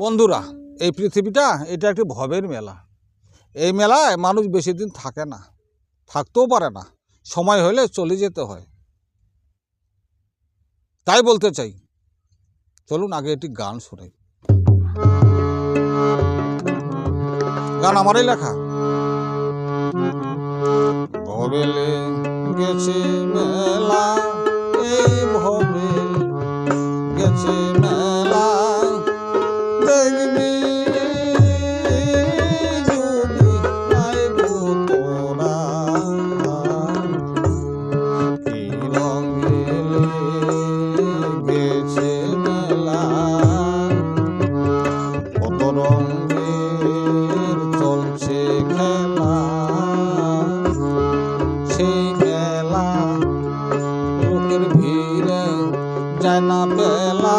বন্ধুরা, এই পৃথিবীটা এটা একটি ভবের মেলা। এই মেলায় মানুষ বেশি দিন থাকে না, থাকতেও পারে না, সময় হলে চলে যেতে হয়। তাই বলতে চাই, চলুন আগে একটি গান শোনাই গান আমারই লেখা। গেছে মেলা, এই ভবেল গেছে মেলা। দেখবি যদি আইব তোরা কি রঙেলে গেছে মেলা। কত রঙের চলছে খেলা, সেই মেলা লোকের ভিড়ে যায় না বেলা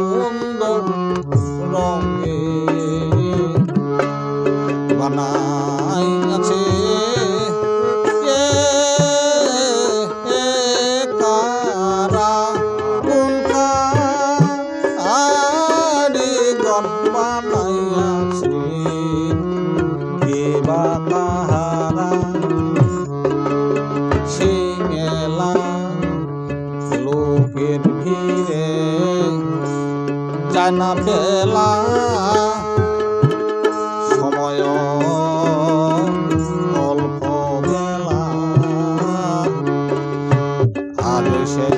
কারিগর বানাই আছে কে বা তাহারা সেই মেলা লোকের ভিড়ে যায় না বেলা অল্প বেলা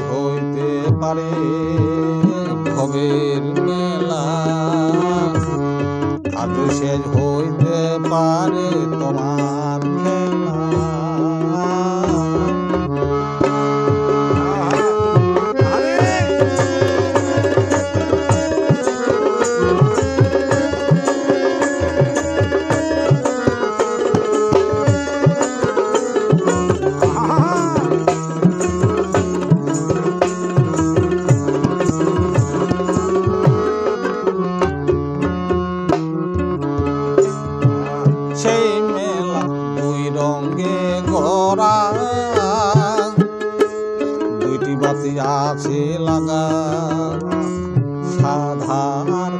হইতে পারে ভবের সে হইতে পারে। রঙে গড়া। দুইটি বাতি আছে লাগা সাদা আর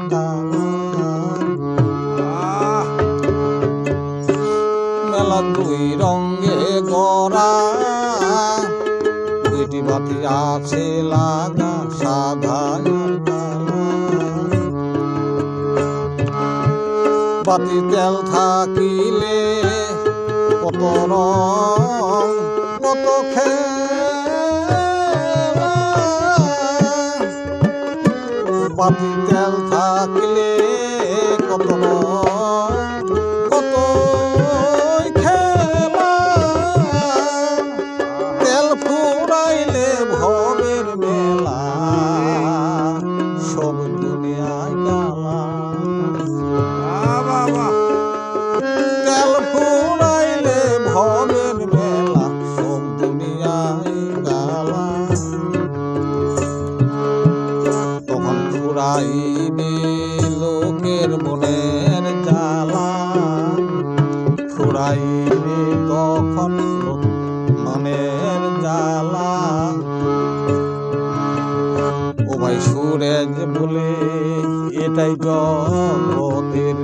মেলা দুই রঙে গড়া। দুইটি বাতি আছে লাগা সাদা আর বাতি তেল থাকিলে কত রং কত খেলা। বাতি তেল থাকলে কত রং ফুরাইবে লোকের মনের জ্বালা। ফুরাইনি তখন মনের জ্বালা। ও ভাই সুরেজ বলে এটাই জগতের